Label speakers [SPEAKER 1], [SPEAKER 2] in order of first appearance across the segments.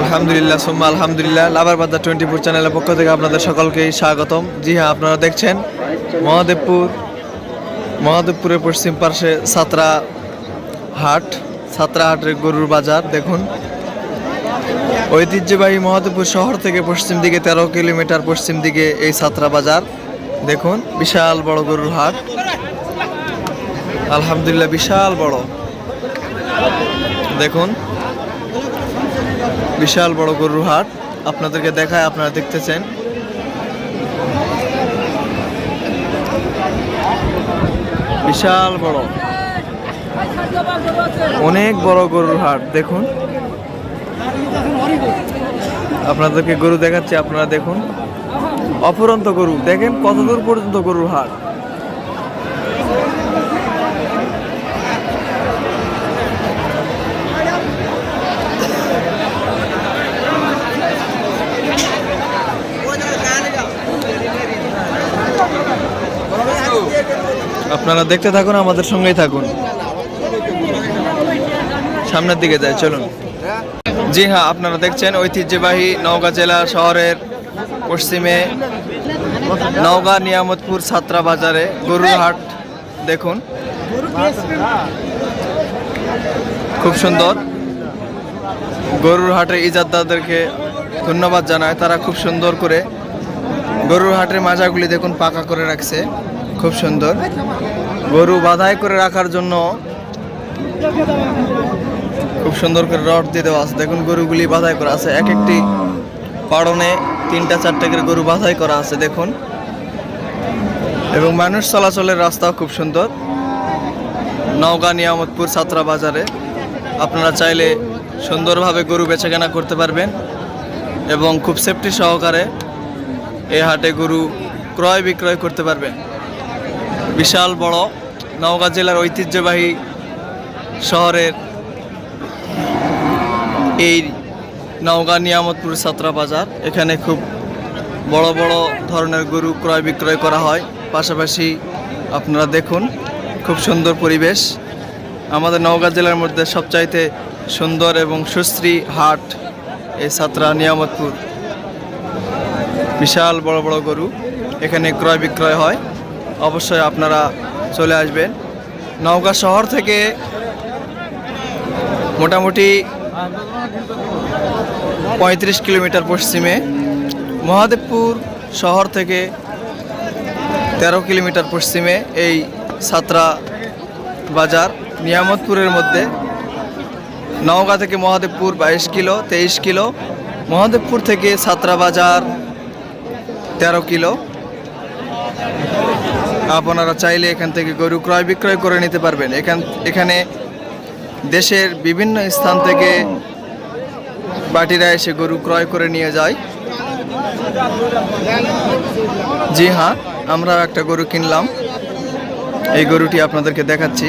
[SPEAKER 1] আলহামদুলিল্লাহ, সোম্মা আলহামদুলিল্লাহ। লাভার বাজার টোয়েন্টি ফোর চ্যানেলের পক্ষ থেকে আপনাদের সকলকেই স্বাগতম। জি হ্যাঁ আপনারা দেখছেন মহাদেবপুর, মহাদেবপুরের পশ্চিম পার্শ্বে সাতরা হাট, সাতরা হাটের গরুর বাজার, দেখুন। ঐতিহ্যবাহী মহাদেবপুর শহর থেকে পশ্চিম দিকে তেরো কিলোমিটার পশ্চিম দিকে এই সাতরা বাজার, দেখুন, বিশাল বড় গরুর হাট। আলহামদুলিল্লাহ, বিশাল বড়। দেখুন বিশাল বড় গরুর হাট। আপনাদেরকে দেখায় আপনারা দেখতেছেন। বিশাল বড়। অনেক বড় গরুর হাট, দেখুন। আপনাদেরকে গরু দেখাচ্ছি, আপনারা দেখুন। অফুরন্ত গরু, দেখেন কত দূর পর্যন্ত গরুর হাট। আপনারা দেখতে থাকুন, আমাদের সঙ্গেই থাকুন। সামনের দিকে যায়, চলুন। জি হ্যাঁ আপনারা দেখছেন ঐতিহ্যবাহী নওগাঁ জেলা শহরের পশ্চিমে নওগাঁ নিয়ামতপুর ছাত্রা বাজারে গরুর হাট দেখুন। খুব সুন্দর। গরুর হাটের ইজাদদারদেরকে ধন্যবাদ জানায়, তারা খুব সুন্দর করে গরুর হাটের মাজাগুলি দেখুন, পাকা করে রাখছে। খুব সুন্দর। গরু বাধাই করে রাখার জন্য খুব সুন্দর করে রড দিয়ে দেওয়া আছে। দেখুন, গরুগুলি বাধাই করা আছে। এক একটি পাড়নে তিনটা, চারটে করে গরু বাধাই করা আছে, দেখুন। এবং মানুষ চলাচলের রাস্তাও খুব সুন্দর। নওগাঁ নিয়ামতপুর ছাত্রা বাজারে আপনারা চাইলে সুন্দরভাবে গরু বেচাকেনা করতে পারবেন এবং খুব সেফটি সহকারে এই হাটে গরু ক্রয় বিক্রয় করতে পারবেন। বিশাল বড় নওগাঁ জেলার ঐতিহ্যবাহী শহরের এই নওগাঁ নিয়ামতপুর ছাত্রা বাজার। এখানে খুব বড় বড় ধরনের গরু ক্রয় বিক্রয় করা হয়। পাশাপাশি আপনারা দেখুন, খুব সুন্দর পরিবেশ। আমাদের নওগাঁ জেলার মধ্যে সবচাইতে সুন্দর এবং সুশ্রী হাট এই ছাত্রা নিয়ামতপুর। বিশাল বড় বড় গরু এখানে ক্রয় বিক্রয় হয়। অবশ্যই আপনারা চলে আসবেন। নওগাঁ শহর থেকে মোটামুটি পঁয়ত্রিশ কিলোমিটার পশ্চিমে মহাদেবপুর শহর থেকে তেরো কিলোমিটার পশ্চিমে এই সাতরা বাজার নিয়ামতপুরের মধ্যে। নওগাঁ থেকে মহাদেবপুর বাইশ কিলো, তেইশ কিলো, মহাদেবপুর থেকে সাতরা বাজার তেরো কিলো। আপনারা চাইলে এখান থেকে গরু ক্রয় বিক্রয় করে নিতে পারবেন। এখান এখানে দেশের বিভিন্ন স্থান থেকে বাটিরা এসে গরু ক্রয় করে নিয়ে যায়। জি হ্যাঁ আমরা একটা গরু কিনলাম। এই গরুটি আপনাদেরকে দেখাচ্ছি।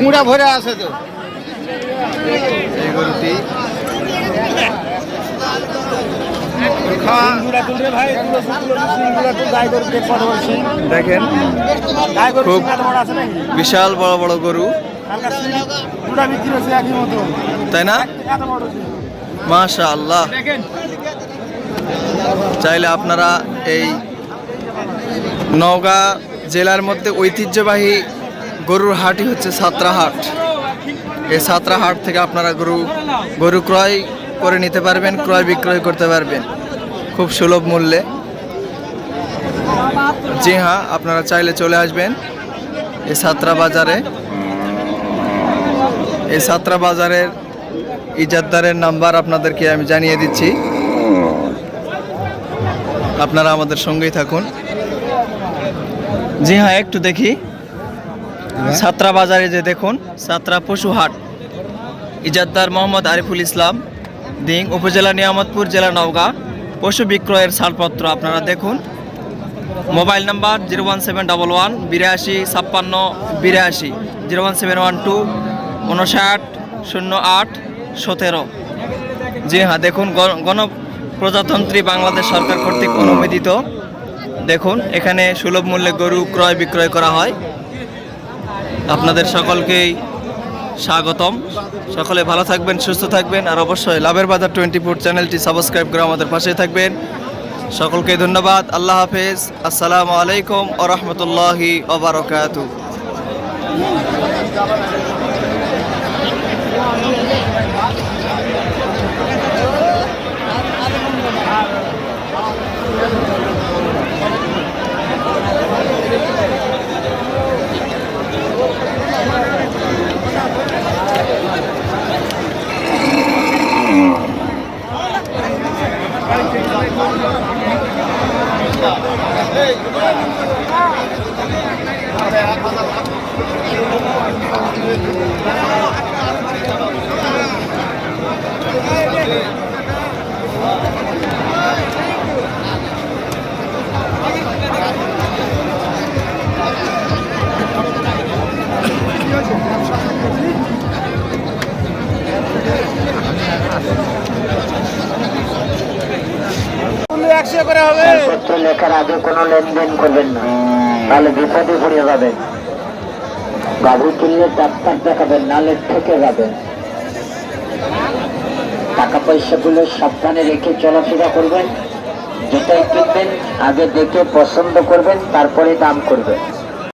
[SPEAKER 2] গুঁড়া ভরে আছে তো।
[SPEAKER 1] এই গরুটি দেখেন, খুব বিশাল বড় বড় গরু। তাই না? মাশা আল্লাহ চাইলে আপনারা এই নওগাঁ জেলার মধ্যে ঐতিহ্যবাহী গরুর হাটই হচ্ছে সাতরা হাট এই সাতরা হাট থেকে আপনারা গরু গরু ক্রয় করে নিতে পারবেন, ক্রয় বিক্রয় করতে পারবেন। খুব সুলভ মূল্যে। জি হ্যাঁ আপনারা চাইলে চলে আসবেন এই সাতরা বাজারে। এই সাতরা বাজারের ইজাদদারের নাম্বার আপনাদেরকে আমি জানিয়ে দিচ্ছি। আপনারা আমাদের সঙ্গেই থাকুন। জি হ্যাঁ একটু দেখি। সাতরা বাজারে যে দেখুন সাতরা পশু হাট। ইজাদদার মোহাম্মদ আরিফুল ইসলাম দিং উপজেলা নিয়ামতপুর জেলা নওগাঁ। পশু বিক্রয়ের ছাড়পত্র আপনারা দেখুন। Mobile number zero one seven double one, বিরাশি ছাপ্পান্ন, বিরাশি। Zero one seven one two, উনষাট, শূন্য আট, সতেরো। জি হ্যাঁ দেখুন, গণ- গণপ্রজাতন্ত্রী বাংলাদেশ সরকার কর্তৃক অনুমোদিত। দেখুন, এখানে সুলভ মূল্যে গরু ক্রয় বিক্রয় করা হয়। আপনাদের সকলকেই স্বাগতম। সকলে ভালো থাকবেন, সুস্থ থাকবেন, আর অবশ্যই লাভের বাজার টোয়েন্টি ফোর চ্যানেলটি সাবস্ক্রাইব করে আমাদের পাশে থাকবেন। সকলকে ধন্যবাদ, আল্লাহ হাফেজ, আসসালামু আলাইকুম ও রহমতুল্লাহি ওবরাকাতু
[SPEAKER 2] একশো করে
[SPEAKER 3] পত্র লেখার আগে কোনো লেনদেন করবেন না। তাহলে বিপদে পড়ে যাবেন। বাবু তুললে ডাক্তার দেখাবেন, নালে থেকে যাবেন। টাকা পয়সাগুলো সাবধানে রেখে চলাফেরা করবেন। যেটাই কিনবেন, আগে দেখে পছন্দ করবেন, তারপরে দাম করবেন।